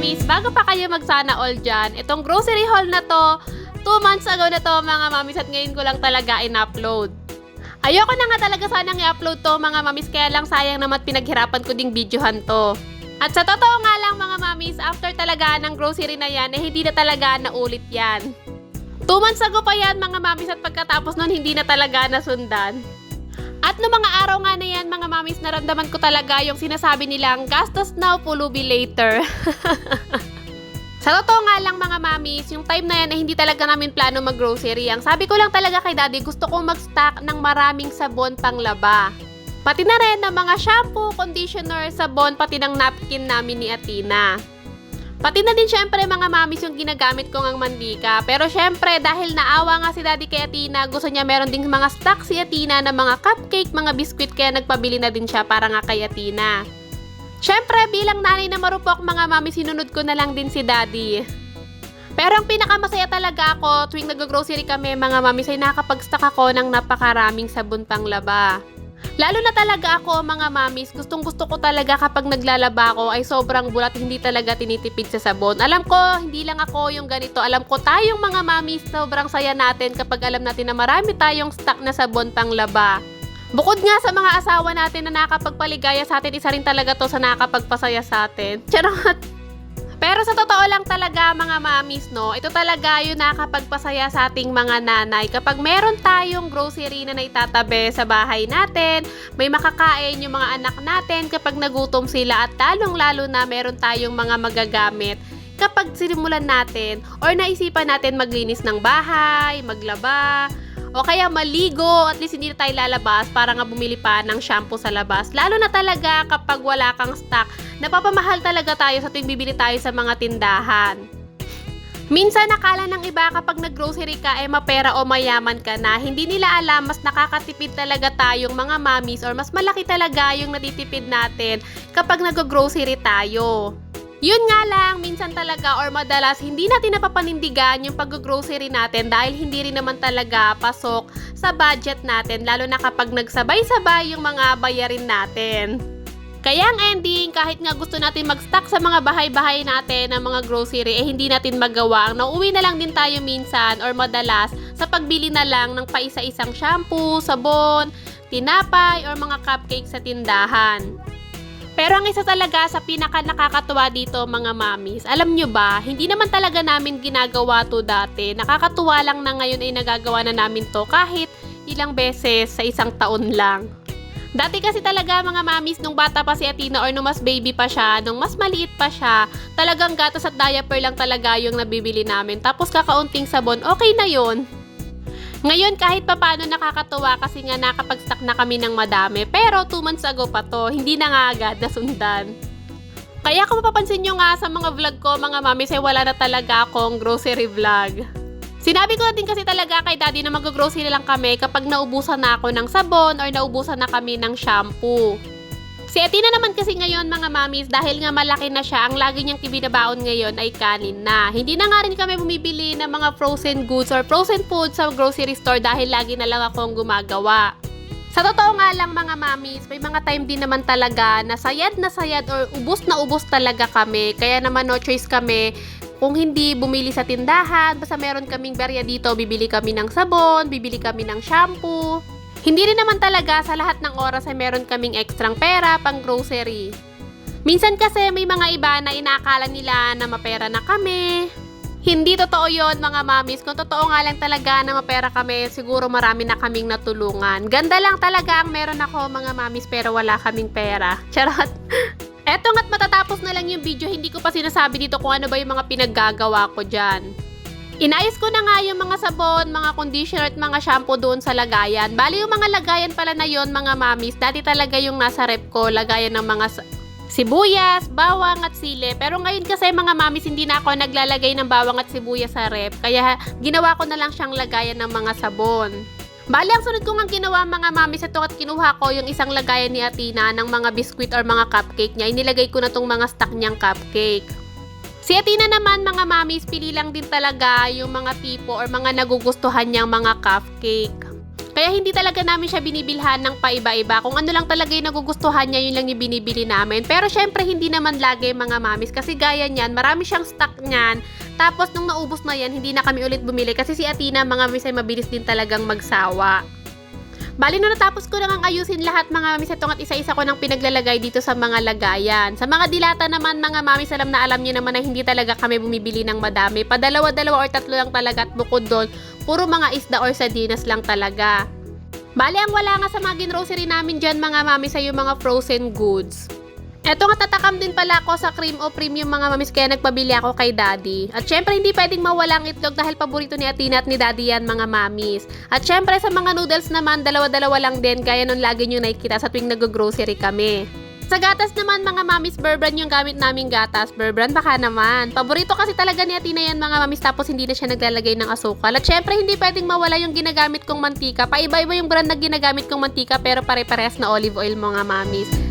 mamis, bago pa kayo magsana all dyan, itong grocery haul na to, 2 months ago na to mga mamis at ngayon ko lang talaga in-upload. Ayoko na nga talaga sanang i-upload to mga mamis, kaya lang sayang naman pinaghirapan ko ding videohan to. At sa totoo nga lang mga mamis, after talaga ng grocery na yan, eh hindi na talaga naulit yan. 2 months ago pa yan mga mamis at pagkatapos nun hindi na talaga nasundan. At no mga araw nga na yan, mga mamis, naramdaman ko talaga yung sinasabi nilang gastos now, pulubi later. Sa totoo nga lang mga mamis, yung time na yan ay hindi talaga namin plano mag-grocery. Ang sabi ko lang talaga kay daddy, gusto kong mag-stock ng maraming sabon pang laba. Pati na rin ng mga shampoo, conditioner, sabon, pati ng napkin namin ni Atina. Pati na din syempre mga mamis yung ginagamit ko ng mandika. Pero syempre dahil naawa nga si daddy kay Atina, gusto niya meron ding mga stock si Atina ng mga cupcake, mga biskwit kaya nagpabili na din siya para nga kay Atina. Syempre bilang nanay na marupok mga mami, sinunod ko na lang din si daddy. Pero ang pinakamasaya talaga ako tuwing nag-grocery kami mga mami ay nakapag-stock ako ng napakaraming sabon pang laba. Lalo na talaga ako mga mamis, gustong gusto ko talaga kapag naglalaba ako ay sobrang bulat, hindi talaga tinitipid sa sabon. Alam ko, hindi lang ako yung ganito. Alam ko tayong mga mamis, sobrang saya natin kapag alam natin na marami tayong stock na sabon pang laba. Bukod nga sa mga asawa natin na nakapagpaligaya sa atin, isa rin talaga to sa nakapagpasaya sa atin. Charot! Pero sa totoo lang talaga mga mamis, no, ito talaga yung nakapagpasaya sa ating mga nanay. Kapag meron tayong grocery na naitatabi sa bahay natin, may makakain yung mga anak natin kapag nagutom sila at lalong-lalo na meron tayong mga magagamit kapag sinimulan natin or naisipan natin maglinis ng bahay, maglaba, o kaya maligo, at least hindi na tayo lalabas para nga bumili pa ng shampoo sa labas. Lalo na talaga kapag wala kang stock, napapamahal talaga tayo sa tuwing bibili tayo sa mga tindahan. Minsan nakala ng iba kapag nag-grocery ka ay mapera o mayaman ka na. Hindi nila alam mas nakakatipid talaga tayong mga mommies or mas malaki talaga yung natitipid natin kapag nag-grocery tayo. Yun nga lang, minsan talaga or madalas hindi natin napapanindigan yung pag-grocery natin dahil hindi rin naman talaga pasok sa budget natin lalo na kapag nagsabay-sabay yung mga bayarin natin. Kaya ang ending, kahit nga gusto natin mag-stock sa mga bahay-bahay natin ng mga grocery, eh hindi natin magawa. Nauwi na lang din tayo minsan or madalas sa pagbili na lang ng paisa-isang shampoo, sabon, tinapay, or mga cupcake sa tindahan. Pero ang isa talaga sa pinaka nakakatuwa dito mga mamis, alam nyo ba, hindi naman talaga namin ginagawa to dati. Nakakatuwa lang na ngayon ay nagagawa na namin to kahit ilang beses sa isang taon lang. Dati kasi talaga mga mamis, nung bata pa si Atina or nung mas baby pa siya, nung mas maliit pa siya, talagang gatas at diaper lang talaga yung nabibili namin. Tapos kakaunting sabon, okay na yon. Ngayon kahit papano nakakatuwa kasi nga nakapag-stock na kami ng madami. Pero 2 months ago pa to, hindi na nga agad nasundan. Kaya kung mapapansin nyo nga sa mga vlog ko, mga mamis, ay wala na talaga akong grocery vlog. Sinabi ko na din kasi talaga kay daddy na mag-grocery lang kami kapag naubusan na ako ng sabon or naubusan na kami ng shampoo. Si Atina naman kasi ngayon mga mamis dahil nga malaki na siya, ang lagi niyang ibinabaon ngayon ay kanin na. Hindi na nga rin kami bumibili ng mga frozen goods or frozen food sa grocery store dahil lagi na lang akong gumagawa. Sa totoo nga lang mga mamis, may mga time din naman talaga na sayad na sayad or ubos na ubos talaga kami. Kaya naman no choice kami kung hindi bumili sa tindahan, basta meron kaming berya dito, bibili kami ng sabon, bibili kami ng shampoo. Hindi rin naman talaga sa lahat ng oras ay meron kaming ekstrang pera pang grocery. Minsan kasi may mga iba na inaakala nila na mapera na kami. Hindi totoo yon mga mamis. Kung totoo nga lang talaga na mapera kami, siguro marami na kaming natulungan. Ganda lang talaga ang meron ako mga mamis pero wala kaming pera. Charot. Eto nga't matatapos na lang yung video, hindi ko pa sinasabi dito kung ano ba yung mga pinaggagawa ko dyan. Inayos ko na nga yung mga sabon, mga conditioner at mga shampoo doon sa lagayan. Bali yung mga lagayan pala na yon mga mamis, dati talaga yung nasa rep ko, lagayan ng mga sa- sibuyas, bawang at sili. Pero ngayon kasi mga mamis, hindi na ako naglalagay ng bawang at sibuyas sa rep. Kaya ginawa ko na lang siyang lagayan ng mga sabon. Bali, ang sunod ko nga ginawa mga mamis ito at kinuha ko yung isang lagayan ni Atina ng mga biskwit or mga cupcake niya. Inilagay ko na tong mga stock niyang cupcake. Si Atina naman mga mamis, pili lang din talaga yung mga tipo or mga nagugustuhan niyang mga cupcake. Kaya hindi talaga namin siya binibilhan ng paiba-iba. Kung ano lang talaga yung nagugustuhan niya, yun lang yung binibili namin. Pero syempre, hindi naman lagi mga mamis. Kasi gaya niyan, marami siyang stock niyan. Tapos nung naubos na yan, hindi na kami ulit bumili. Kasi si Atina, mga mamis ay mabilis din talagang magsawa. Bali na natapos ko nang ayusin lahat mga mamis itong at isa-isa ko nang pinaglalagay dito sa mga lagayan. Sa mga dilata naman mga mamis alam na alam niyo naman na hindi talaga kami bumibili ng madami. Padalawa-dalawa or tatlo lang talaga at bukod doon, puro mga isda or sardinas lang talaga. Bali ang wala nga sa mga grocery namin dyan mga mamis ay yung mga frozen goods. Eto nga tatakam din pala ako sa cream o premium mga mamis kaya nagpabili ako kay daddy. At syempre hindi pwedeng mawala ang itlog dahil paborito ni Atina at ni daddy yan mga mamis. At syempre sa mga noodles naman dalawa-dalawa lang din kaya nun lagi nyo nakikita sa tuwing nag-grocery kami. Sa gatas naman mga mamis, Burbrand yung gamit naming gatas. Burbrand baka naman. Paborito kasi talaga ni Atina yan mga mamis tapos hindi na siya naglalagay ng asukal. At syempre hindi pwedeng mawala yung ginagamit kong mantika. Paiba-iba yung brand na ginagamit kong mantika pero pare-parehas na olive oil mga mamis.